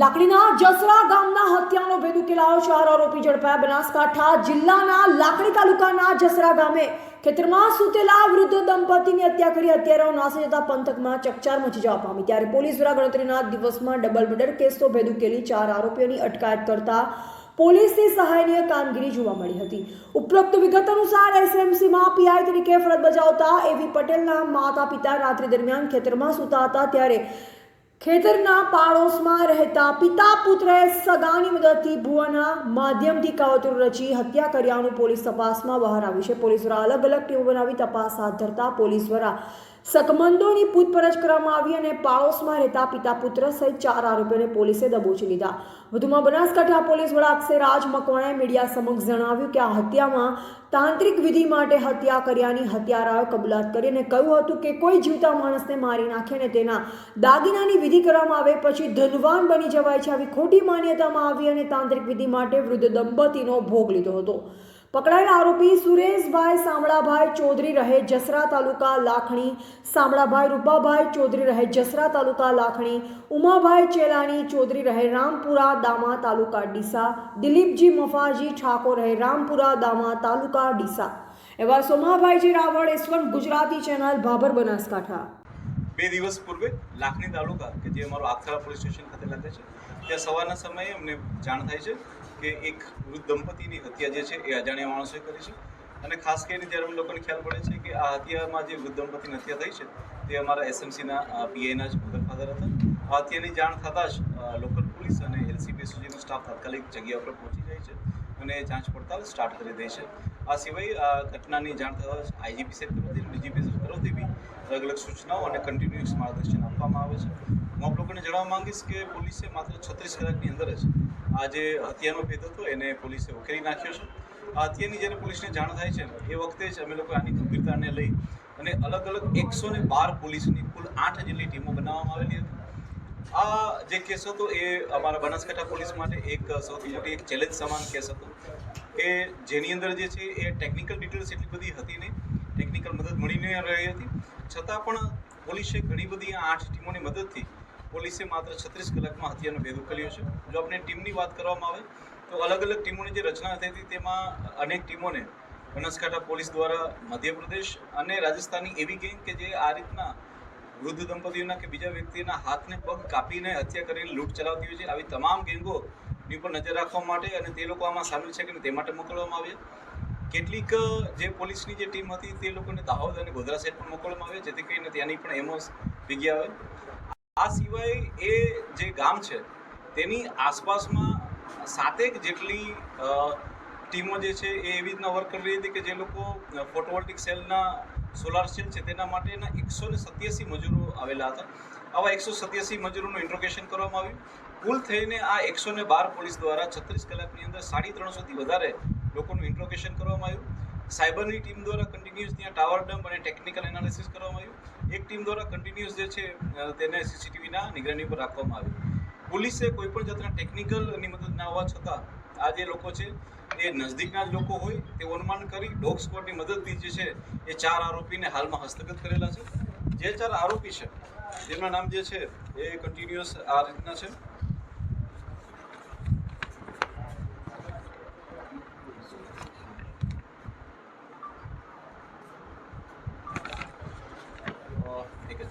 લાકડીના જસરા ગામના હત્યાનો ભેદ ઉકેલાયો ચાર આરોપી ઝડપાયા બનાસકાંઠા જિલ્લાના લાકડી તાલુકાના જસરા ગામે. ખેતરમાં સૂતેલા વૃદ્ધ દંપતીની હત્યા કરી હત્યારાઓ નાસી જતા પંથકમાં ચકચાર મચી જવા પામી. ત્યારે પોલીસ દ્વારા ગણતરીના દિવસમાં ડબલ મર્ડર કેસનો ભેદ ઉકેલી ચાર આરોપીઓની અટકાયત કરતા પોલીસની સહાયનીય કામગીરી જોવા મળી હતી. ઉપરોક્ત વિગત અનુસાર એસએમસીમાં પીઆઈ તરીકે ફરજ બજાવતા એવી પટેલના માતા પિતા રાત્રિ દરમિયાન ખેતરમાં સૂતા હતા ત્યારે ખેતરના પાડોશમાં રહેતા પિતા પુત્રએ સગાની મદદથી ભુવાના માધ્યમથી કાવતરું રચી હત્યા કર્યાનું પોલીસ તપાસમાં બહાર આવ્યું છે. પોલીસ દ્વારા અલગ અલગ ટીમો બનાવી તપાસ હાથ ધરતા પોલીસ દ્વારા શકમંદોની પૂછપરછ કરવામાં આવી અને પાડોશમાં રહેતા પિતા પુત્ર સહિત ચાર આરોપીઓને પોલીસે દબોચી લીધા. વધુમાં બનાસકાંઠા પોલીસ વડા અક્ષયરાજ મકવાણાએ મીડિયા સમક્ષ જણાવ્યું કે આ હત્યામાં તાંત્રિક વિધિ માટે હત્યા કર્યાની હત્યારાએ કબૂલાત કરી અને કહ્યું હતું કે કોઈ જીવતા માણસને મારી નાખે અને તેના દાગીનાની વિધિ કરવામાં આવે પછી ધનવાન બની જવાય છે, આવી ખોટી માન્યતામાં આવી અને તાંત્રિક વિધિ માટે વૃદ્ધ દંપતીનો ભોગ લીધો હતો. પકડાયેલા આરોપી સુરેશભાઈ સામળાભાઈ ચૌધરી રહે જસરા તાલુકા લાખણી. સામળાભાઈ રૂપાભાઈ ચૌધરી રહે જસરા તાલુકા લાખણી. ઉમાભાઈ ચેલાણી ચૌધરી રહે રામપુરા દામા તાલુકા ડીસા. દિલીપજી મફાજી ઠાકોર રહે રામપુરા દામા તાલુકા ડીસા. એવા Somabhaiji Raval S one Gujarati channel, Bhabhar Banaskantha. બે દિવસ પૂર્વે લાખણી તાલુકા, કે જે અમારો આખરા પોલીસ સ્ટેશન ખાતે લાગે છે, ત્યાં સવારના સમયે અમને જાણ થાય છે. કે એક વૃદ્ધ દંપતીની હત્યા જે છે એ અજાણ્યા માણસોએ કરી છે. અને ખાસ કરીને જ્યારે અમને લોકોને ખ્યાલ પડે છે કે આ હત્યામાં જે વૃદ્ધ દંપતીની હત્યા થઈ છે, તે અમારા એસએમસીના પીઆઈના જ મધર ફાધર હતા. આ હત્યાની જાણ થતાં જ લોકલ પોલીસ અને એલસીબી સુધીનો સ્ટાફ તાત્કાલિક જગ્યા પર પહોંચી જાય છે અને જાંચ પડતાલ સ્ટાર્ટ કરી દે છે. આ સિવાય આ ઘટનાની જાણ થતાં જ આઈજીપી સાહેબ તરફથી ડીજીપી સાહેબ તરફથી બી અલગ અલગ સૂચનાઓ અને કન્ટિન્યુઅસ માર્ગદર્શન આપવામાં આવે છે. હું આપ લોકોને જણાવવા માંગીશ કે પોલીસે માત્ર છત્રીસ કલાકની અંદર જ આ જે હત્યાનો ભેદ હતો, એને પોલીસે ઉકેલી નાખ્યો છે. આ હત્યાની જ્યારે પોલીસને જાણ થાય છે એ વખતે જ અમે લોકો આની ગંભીરતાને લઈ અને અલગ અલગ એકસો ને બાર પોલીસની કુલ આઠ જેટલી ટીમો બનાવવામાં આવેલી હતી. આ જે કેસ હતો, એ અમારા બનાસકાંઠા પોલીસ માટે એક સૌથી મોટી એક ચેલેન્જ સમાન કેસ હતો કે જેની અંદર જે છે, એ ટેકનિકલ ડિટેલ્સ એટલી બધી હતી નહીં, ટેકનિકલ મદદ મળી ન રહી હતી. છતાં પણ પોલીસે ઘણી બધી આ આઠ ટીમોની મદદથી પોલીસે માત્ર છત્રીસ કલાકમાં હત્યાનો ભેદ ઉકેલ્યો છે. જો આપણે ટીમની વાત કરવામાં આવે, તો અલગ અલગ ટીમોની જે રચના થઈ હતી તેમાં અનેક ટીમોને બનાસકાંઠા પોલીસ દ્વારા મધ્યપ્રદેશ અને રાજસ્થાનની એવી ગેંગ કે જે આ રીતના વૃદ્ધ દંપતીઓના કે બીજા વ્યક્તિના હાથને પગ કાપીને હત્યા કરીને લૂંટ ચલાવતી હોય છે. આવી તમામ ગેંગોની ઉપર નજર રાખવા માટે અને તે લોકો આમાં સામેલ છે કે તે માટે મોકલવામાં આવ્યા. કેટલીક જે પોલીસની જે ટીમ હતી, તે લોકોને દાહોદ અને ગોધરા સાઈડ પણ મોકલવામાં આવે જેથી કરીને ત્યાંની પણ એમોસ ભેગી આવે. આ સિવાય એ જે ગામ છે, તેની આસપાસમાં સાતેક જેટલી ટીમો જે છે એ એવી રીતના વર્ક કરી રહી હતી કે જે લોકો ફોટોવોલ્ટિક સેલના સોલાર સેલ છે તેના માટેના એકસો ને સત્યાસી મજૂરો આવેલા હતા. આવા એકસો સત્યાસી મજૂરોનું ઇન્ટ્રોગેશન કરવામાં આવ્યું. કુલ થઈને આ એકસો ને બાર પોલીસ દ્વારા છત્રીસ કલાકની અંદર સાડી ત્રણસોથી વધારે લોકોનું ઇન્ટ્રોગેશન કરવામાં આવ્યું. સાયબરની ટીમ દ્વારા કન્ટિન્યુઅસ ત્યાં ટાવર ડમ્પ અને ટેકનિકલ એનાલિસિસ કરવામાં આવ્યું. એક ટીમ દ્વારા કન્ટિન્યુઅસ જે છે તેને સીસીટીવીના નિગરાની પર રાખવામાં આવ્યું. પોલીસે કોઈ પણ જાતના ટેકનિકલની મદદ ના હોવા છતાં, આ જે લોકો છે, એ નજદીકના જ લોકો હોય, તે અનુમાન કરી ડોગ સ્ક્વોડની મદદથી જે છે, એ ચાર આરોપીને હાલમાં હસ્તગત કરેલા છે. જે ચાર આરોપી છે, જેમના નામ જે છે, એ કન્ટિન્યુઅસ આ રીતના છે અ, એક જ.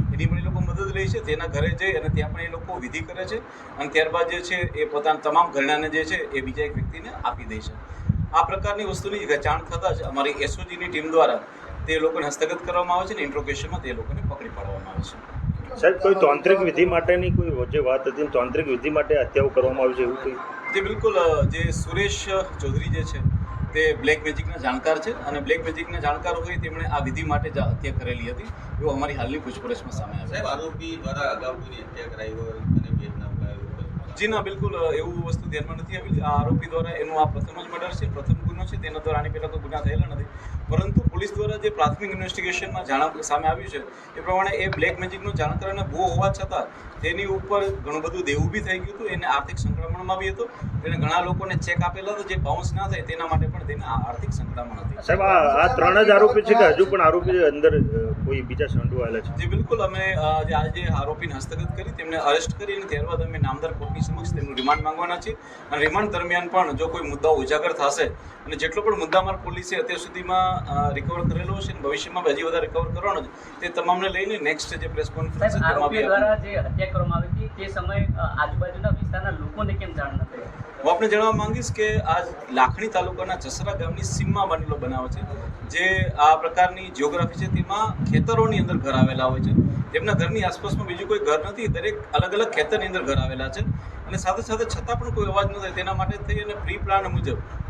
મદદ લે છે તેના ઘરે જઈ અને ત્યાં પણ એ લોકો વિધિ કરે છે અને ત્યારબાદ જે છે એ પોતાના તમામ ઘરણાને જે છે એ બીજા એક વ્યક્તિને આપી દે છે. આ પ્રકારની વસ્તુની જાણ થતાં જ અમારી એસઓજીની ટીમ દ્વારા તે લોકોને હસ્તગત કરવામાં આવે છે અને ઇન્ટ્રોગેશનમાં તે લોકોને પકડી પાડવામાં આવે છે. સાહેબ કોઈ તાંત્રિક વિધિ માટેની કોઈ જે વાત હતી તાંત્રિક વિધિ માટે હત્યાઓ કરવામાં આવી છે એવું કોઈ? જે બિલકુલ જે સુરેશ ચૌધરી જે છે તે બ્લેક મેજિકના જાણકાર છે અને બ્લેક મેજિકના જાણકાર હોય તેમણે આ વિધિ માટે જ હત્યા કરેલી હતી એવું અમારી હાલની પૂછપરછમાં સામે સાહેબ આરોપી દ્વારા અગાઉ હત્યા કરાઈ હોય અને ના જી ના બિલકુલ એવું વસ્તુ ધ્યાનમાં નથી આવી. આ આરોપી દ્વારા એનું આ પ્રથમ જ મર્ડર છે પ્રથમ ગુનો છે. તેના દ્વારા આની પહેલાં કોઈ ગુના થયેલા નથી. પરંતુ પોલીસ દ્વારા જે પ્રાથમિક ઇન્વેસ્ટિગેશનમાં જાણ સામે આવ્યું છે એ પ્રમાણે એ બ્લેક મેજિકનો જાણકાર અને બહુ હોવા છતાં તેની ઉપર ઘણું બધું દેવું બી થઈ ગયું હતું એને આર્થિક સંક્રમણમાં બી હતું તેને ઘણા લોકોને ચેક આપેલા હતા જે બાઉન્સ ના થાય તેના માટે પણ તેને આ આર્થિક સંકળામણ હતી. સાહેબ આ આ ત્રણ જ આરોપી છે કે હજુ પણ આરોપી અંદર કોઈ બીજા સંડોવાયેલા છે? જી બિલકુલ. અમે જે આજે આરોપીને હસ્તગત કરી તેમને અરેસ્ટ કરી અને ત્યારબાદ અમે નામદાર કોર્ટની સમક્ષ તેમનું રિમાન્ડ માંગવાના છીએ. અને રિમાન્ડ દરમિયાન પણ જો કોઈ મુદ્દાઓ ઉજાગર થશે અને જેટલો પણ મુદ્દામાર પોલીસે અત્યાર સુધીમાં રિકવર કરેલો છે અને ભવિષ્યમાં હજી વધારે રિકવર કરવાનો છે તે તમામને લઈને નેક્સ્ટ જે પ્રેસ કોન્ફરન્સ છે તેમાં દ્વારા જે હત્યા કરવામાં આવી હતી તે સમયે આજુબાજુના વિસ્તારના લોકોને કેમ જાણ ન થઈ હું આપને જણાવવા માંગીશ કે આ લાખણી તાલુકાના જસરા ગામની સીમમાં બનેલો બનાવ છે જે આ પ્રકારની જિયોગ્રાફી છે તેમાં ખેતરોની અંદર ઘર આવેલા હોય છે. તેમના ઘરની આસપાસમાં બીજું કોઈ ઘર નથી દરેક અલગ અલગ ખેતરની અંદર ઘર આવેલા છે. અને સાથે સાથે છતાં પણ કોઈ અવાજ ન થાય તેના માટે થઈ અને પ્રી પ્લાન મુજબ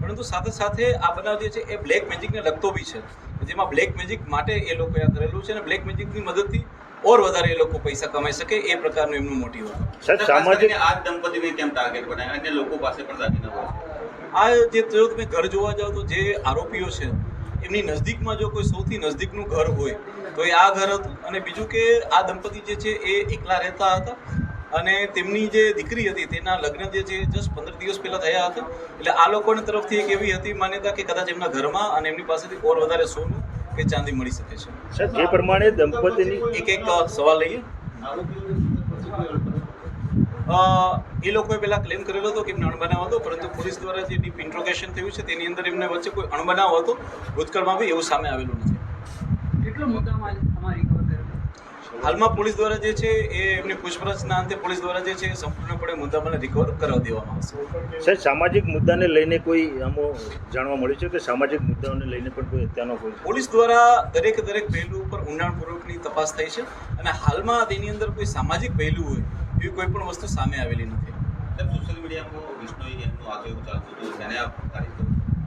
પરંતુ સાથે સાથે આ બનાવ જે છે એ બ્લેક મેજિકને લગતો બી છે. જેમાં બ્લેક મેજિક માટે એ લોકોએ આ કરેલું છે અને બ્લેક મેજિકની મદદથી ઓર વધારે એ લોકો પૈસા કમાઈ શકે એ પ્રકારનું એમનું મોટિવ હતું. સાહેબ સામાજિક આ દંપતીને કેમ ટાર્ગેટ બનાવ્યા? અને લોકો પાસે પણ દાગીના હોય આ જે જો તમે ઘર જોવા જાઓ તો જે આરોપીઓ છે એમની નજદીકમાં જો કોઈ સૌથી નજદીકનું ઘર હોય તો એ આ ઘર હતું. અને બીજું કે આ દંપતી જે છે એ એકલા રહેતા હતા. અને તેમની જે દીકરી હતી તેના લગ્ન જે છે જસ્ટ પંદર દિવસ પહેલા થયા હતા. એટલે આ લોકોની તરફથી એક એવી હતી માન્યતા કે કદાચ એમના ઘરમાં અને એમની પાસેથી ઓર વધારે સોનું કે ચાંદી મળી શકે છે. એ જે પ્રમાણે દંપતીની એક એક સવાલ લઈએ. એ લોકોએ પહેલાં ક્લેમ કરેલો હતો કે એમને અણબનાવ હતો પરંતુ પોલીસ દ્વારા જે ડીપ ઇન્ટ્રોગેશન થયું છે તેની અંદર એમને વચ્ચે કોઈ અણબનાવ હતો. ભૂતકાળમાં બી એવું સામે આવેલું નથી. કેટલો મુદ્દામાં અમારી હાલમાં પોલીસ દ્વારા જે છે એ એમની પૂછપરછના અંતે પોલીસ દ્વારા જે છે એ સંપૂર્ણપણે મુદ્દામાં રિકવર કરવા દેવામાં આવશે. સાહેબ સામાજિક મુદ્દાને લઈને કોઈ આમો જાણવા મળ્યું છે કે સામાજિક મુદ્દાઓને લઈને પણ કોઈ હત્યાનો કોઈ પોલીસ દ્વારા દરેક દરેક પહેલું ઉપર ઊંડાણપૂર્વકની તપાસ થઈ છે અને હાલમાં તેની અંદર કોઈ સામાજિક પહેલું હોય એવી કોઈ પણ વસ્તુ સામે આવેલી નથી. સોશિયલ સોશિયલ મીડિયામાં વિષ્ણુ એમનું આગળ ચાલતું હતું. તેને આ તારીખ કરી.